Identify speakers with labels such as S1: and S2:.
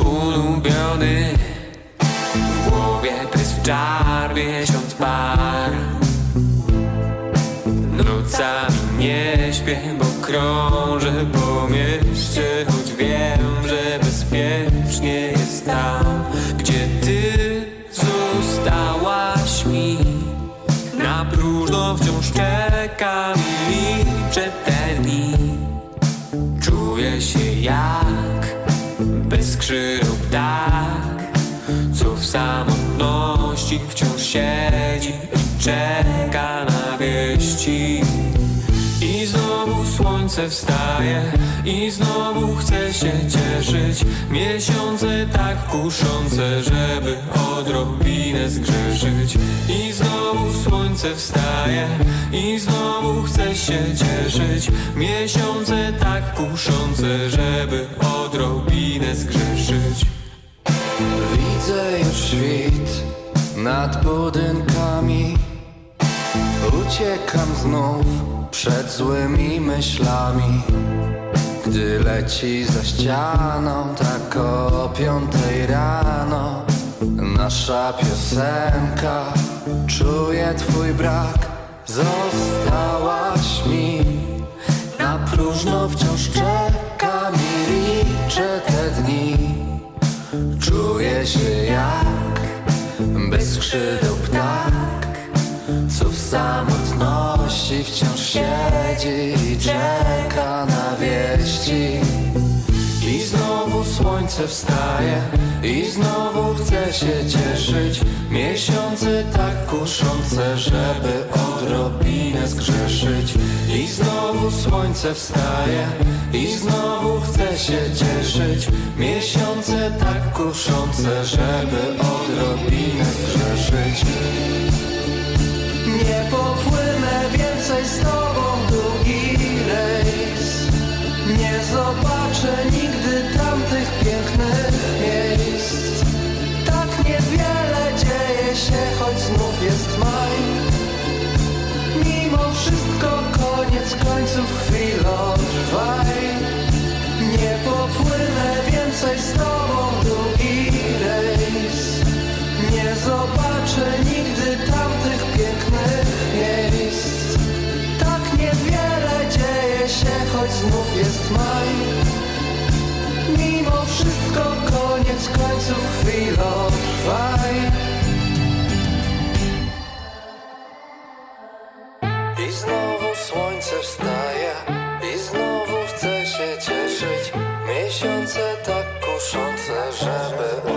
S1: ulubiony W głowie tys w czar, miesiąc par. Nocami nie śpię, bo krążę po mieście Choć wiem, że bezpiecznie jest tam Gdzie ty zostałaś mi. Na próżno wciąż czekam i liczę ten Czuję się jak bez skrzydeł ptak Co w samotności wciąż siedzi i czeka na wieści. I znowu słońce wstaje i znowu chce się cieszyć. Miesiące tak kuszące, żeby odrobinę zgrzeszyć. I znowu słońce wstaje i znowu chce się cieszyć. Miesiące tak kuszące, żeby zgrzeszyć.
S2: Widzę już świt nad budynkami. Uciekam znów przed złymi myślami. Gdy leci za ścianą tak o piątej rano. Nasza piosenka Czuję twój brak. Zostałaś mi Na próżno wciąż czekam skrzydeł ptak Co w samotności wciąż siedzi i czeka na wieści. I znowu słońce wstaje i znowu chce się cieszyć. Miesiące tak kuszące, żeby odrobinę zgrzeszyć. I znowu słońce wstaje i znowu chce się cieszyć. Miesiące tak kuszące, żeby odrobinę zgrzeszyć Nie się, choć znów jest maj. Mimo wszystko koniec końców chwilą trwaj. I znowu słońce wstaje I znowu chce się cieszyć. Miesiące tak kuszące Żeby